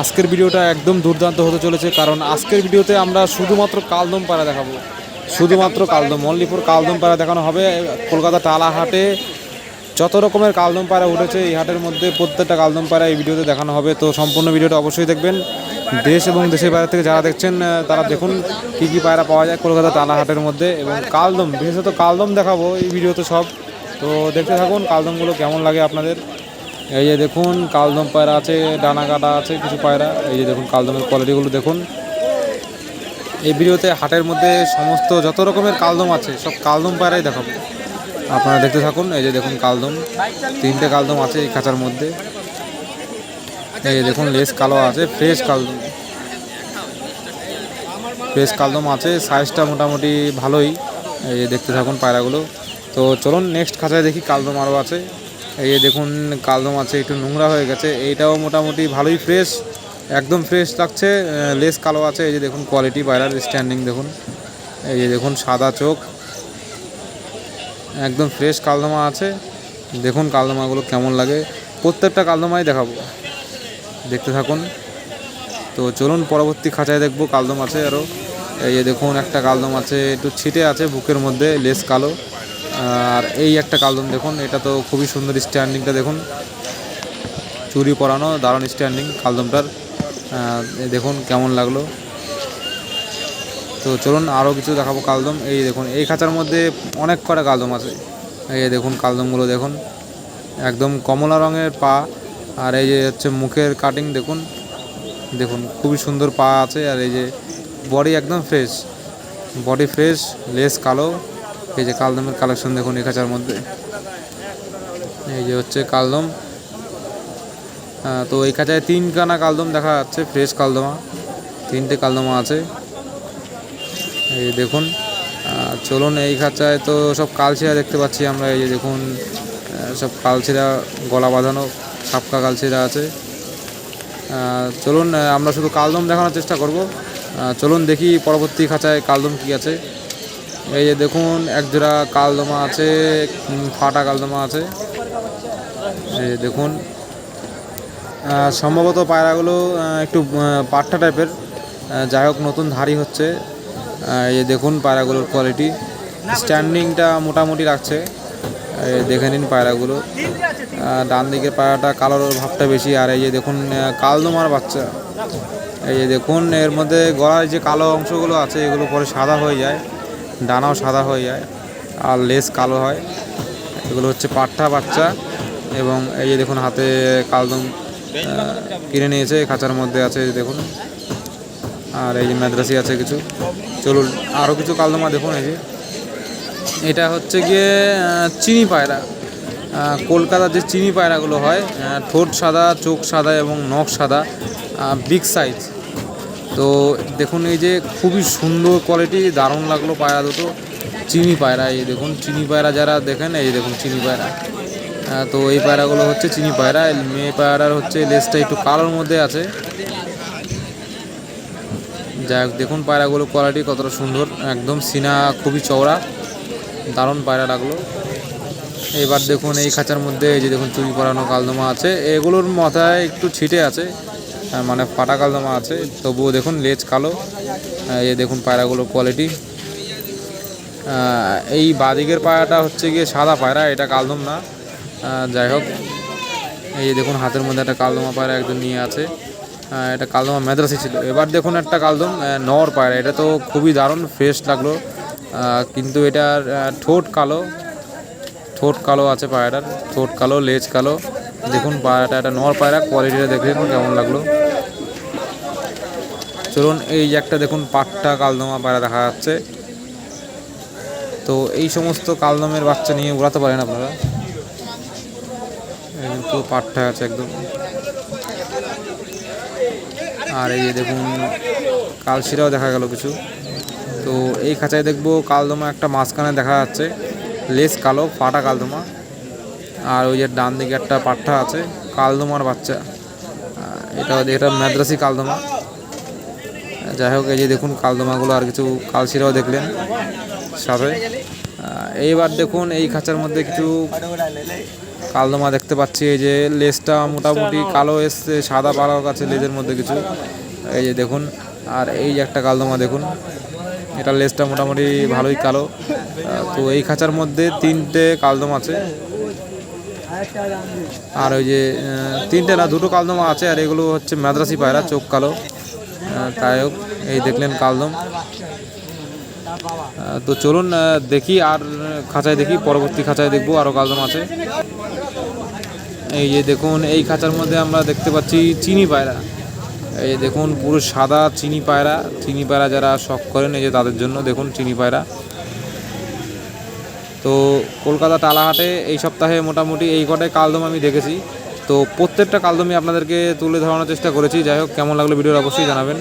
আজকের ভিডিওটা একদম দুর্দান্ত হতে চলেছে, কারণ আজকের ভিডিওতে আমরা শুধুমাত্র কালদম পাড়া দেখাবো। শুধুমাত্র কালদম, মল্লিপুর কালদম পাড়া দেখানো হবে। কলকাতা টালা হাটে যত রকমের কালদম পাড়া উঠেছে, এই হাটের মধ্যে প্রত্যেকটা কালদম পাড়া এই ভিডিওতে দেখানো হবে। তো সম্পূর্ণ ভিডিওটা অবশ্যই দেখবেন। দেশ এবং দেশের বাইরে থেকে যারা দেখছেন তারা দেখুন কী কী পায়রা পাওয়া যায় কলকাতা টালা হাটের মধ্যে এবং কালদম, বিশেষত কালদম দেখাবো এই ভিডিওতে সব। তো দেখতে থাকুন কালদমগুলো কেমন লাগে আপনাদের। এই যে দেখুন, কালদম পায়রা আছে, ডানা কাটা আছে, কিছু পায়রা। এই যে দেখুন, কালদমের কোয়ালিটিগুলো দেখুন। এই ভিডিওতে হাটের মধ্যে সমস্ত যত রকমের কালদম আছে, সব কালদম পায়রাই দেখাবো। আপনারা দেখতে থাকুন, এই যে দেখুন কালদম। তিনটে কালদম আছে এই খাঁচার মধ্যে। এই যে দেখুন, লেস কালো আছে ফ্রেশ কালদম। ফ্রেশ কালদম আছে সাইজটা মোটামুটি ভালোই। এই যে দেখতে থাকুন পায়রাগুলো। তো চলুন নেক্সট খাঁচায় দেখি কালদম আরও আছে। এই যে দেখুন, কালদম আছে, একটু নোংরা হয়ে গেছে। এইটাও মোটামুটি ভালোই ফ্রেশ একদম ফ্রেশ লাগছে। লেস কালো আছে। এই যে দেখুন কোয়ালিটি পায়রার স্ট্যান্ডিং দেখুন। এই যে দেখুন, সাদা চোখ। একদম ফ্রেশ কালদমা আছে। দেখুন কালদমাগুলো কেমন লাগে। প্রত্যেকটা কালদমাই দেখাবো। দেখতে থাকুন। তো চলুন, পরবর্তী খাঁচায় দেখব কালদম আছে আরও এই যে দেখুন, একটা কালদম আছে, একটু ছিটে আছে, বুকের মধ্যে লেস কালো। আর এই একটা কালদম দেখুন, এটা তো খুবই সুন্দর স্ট্যান্ডিংটা দেখুন। চুরি পরানো, দারুণ স্ট্যান্ডিং কালদমটার। দেখুন কেমন লাগল। তো চলুন আরও কিছু দেখাবো কালদম। এই দেখুন, এই খাঁচার মধ্যে অনেক কটা কালদম আছে। এই দেখুন কালদমগুলো দেখুন। একদম কমলা রঙের পা, আর এই যে হচ্ছে মুখের কাটিং দেখুন। দেখুন, খুবই সুন্দর পা আছে, আর এই যে বডি একদম ফ্রেশ বডি ফ্রেশ লেস কালো। এই যে কালদমের কালেকশন দেখুন এই খাঁচার মধ্যে। এই যে হচ্ছে কালদম। তো এই খাঁচায় তিন কানা কালদম দেখা যাচ্ছে ফ্রেশ কালদমা। তিনটে কালদমা আছে। এই দেখুন চলুন এই খাঁচায় তো সব কালচিরা দেখতে পাচ্ছি আমরা। এই যে দেখুন সব কালচিরা গলা বাঁধানো, সাপকা কালচিরা আছে। চলুন আমরা শুধু কালদম দেখানোর চেষ্টা করব। চলুন দেখি পরবর্তী খাঁচায় কালদম কি আছে। এই যে দেখুন, একজোড়া কালদমা আছে ফাটা কালদমা আছে। এই দেখুন সম্ভবত পায়রাগুলো একটু পাট্টা টাইপের। যাই হোক, নতুন ধারি হচ্ছে। এই যে দেখুন পায়রাগুলোর কোয়ালিটি স্ট্যান্ডিংটা মোটামুটি রাখছে। দেখে নিন পায়রাগুলো। ডান দিকের পায়রাটা কালোর ভাবটা বেশি, আর এই যে দেখুন কালদমার বাচ্চা। এই যে দেখুন, এর মধ্যে গলার যে কালো অংশগুলো আছে, এগুলো পরে সাদা হয়ে যায়। ডানাও সাদা হয়ে যায় আর লেস কালো হয়। এগুলো হচ্ছে পাট্টা বাচ্চা এবং এই যে দেখুন হাতে কালদম কিনে নিয়েছে খাঁচার মধ্যে আছে দেখুন। আর এই যে মাদ্রাসি আছে কিছু। চলুন আরও কিছু কালদমা দেখুন এই যে। এটা হচ্ছে গিয়ে চিনি পায়রা। কলকাতার যে চিনি পায়রাগুলো হয় ঠোঁট সাদা, চোখ সাদা এবং নখ সাদা বিগ সাইজ তো দেখুন, এই যে খুবই সুন্দর কোয়ালিটি দারুণ লাগল পায়রা দুটো। চিনি পায়রা, এই দেখুন, চিনি পায়রা যারা দেখেন, এই দেখুন চিনি পায়রা। তো এই পায়রাগুলো হচ্ছে চিনি পায়রা মেয়ে পায়রার হচ্ছে লেজটা একটু কালোর মধ্যে আছে। যাই দেখুন পায়রাগুলো কোয়ালিটি কতটা সুন্দর, একদম সিনা, খুবই চওড়া, দারুণ পায়রা লাগল। এবার দেখুন, এই খাঁচার মধ্যে এই যে দেখুন, চুরি পরানো কালদমা আছে। এগুলোর মাথায় একটু ছিটে আছে। মানে ফাটা কালদমা আছে। তবুও দেখুন, লেজ কালো। এই দেখুন পায়রাগুলোর কোয়ালিটি এই বাদিকের পায়রাটা হচ্ছে গিয়ে সাদা পায়রা, এটা কালদম না। যাই হোক, এই দেখুন, হাতের মধ্যে একটা কালদমা পায়রা একজন নিয়ে আছে। এটা কালদমা মাদ্রাসি ছিল। এবার দেখুন একটা কালদম নর পায়রা। এটা তো খুবই দারুণ ফ্রেশ লাগল। কিন্তু এটার ঠোঁট কালো। ঠোঁট কালো আছে পায়রার। ঠোঁট কালো, লেজ কালো। দেখুন পায়রাটা একটা নর পায়রা। কোয়ালিটিটা দেখে কেমন লাগল। চলুন এই যে একটা দেখুন পাট্টা কালদমা পায়রা দেখা যাচ্ছে। তো এই সমস্ত কালদমের বাচ্চা নিয়ে উড়াতে পারেন আপনারা। কিন্তু পাট্টা আছে একদম। আর এই দেখুন, কালশিরাও দেখা গেল কিছু। তো এই খাঁচায় দেখব কালদমা একটা মাঝখানে দেখা যাচ্ছে, লেস কালো, ফাটা কালদমা। আর ওই যে ডান দিকে একটা পাঠা আছে, কালদমার বাচ্চা। এটা এটা মাদ্রাসি কালদমা। যাই হোক, এই যে দেখুন, কালদমাগুলো আর কিছু কালশিরাও দেখলেন সাথে এইবার দেখুন, এই খাঁচার মধ্যে কিছু কালদমা দেখতে পাচ্ছি। এই যে লেজটা মোটামুটি কালো এসছে, সাদা পালাও কাছে লেজের মধ্যে কিছু। এই যে দেখুন, আর এই যে একটা কালদমা দেখুন, এটা লেজটা মোটামুটি ভালোই কালো। তো এই খাঁচার মধ্যে তিনটে কালদম আছে। আর ওই যে তিনটে না, দুটো কালদমা আছে, আর এগুলো হচ্ছে মাদ্রাসি পায়রা, চোখ কালো। হোক, এই দেখলেন কালদম। তো চলুন দেখি আর খাঁচায় দেখি, পরবর্তী খাঁচায় দেখব আরও কালদম আছে। এই যে দেখুন, এই খাঁচার মধ্যে আমরা দেখতে পাচ্ছি চিনি পায়রা। এই দেখুন, পুরো সাদা চিনি পায়রা। চিনি পায়রা যারা শখ করেন, এই যে তাদের জন্য দেখুন চিনি পায়রা। তো কলকাতা টালাহাটে এই সপ্তাহে মোটামুটি এই কটায় কালদম আমি দেখেছি। তো প্রত্যেকটা কালদমি আপনাদেরকে তুলে ধরানোর চেষ্টা করেছি। যাই হোক, কেমন লাগল ভিডিওর অবশ্যই জানাবেন।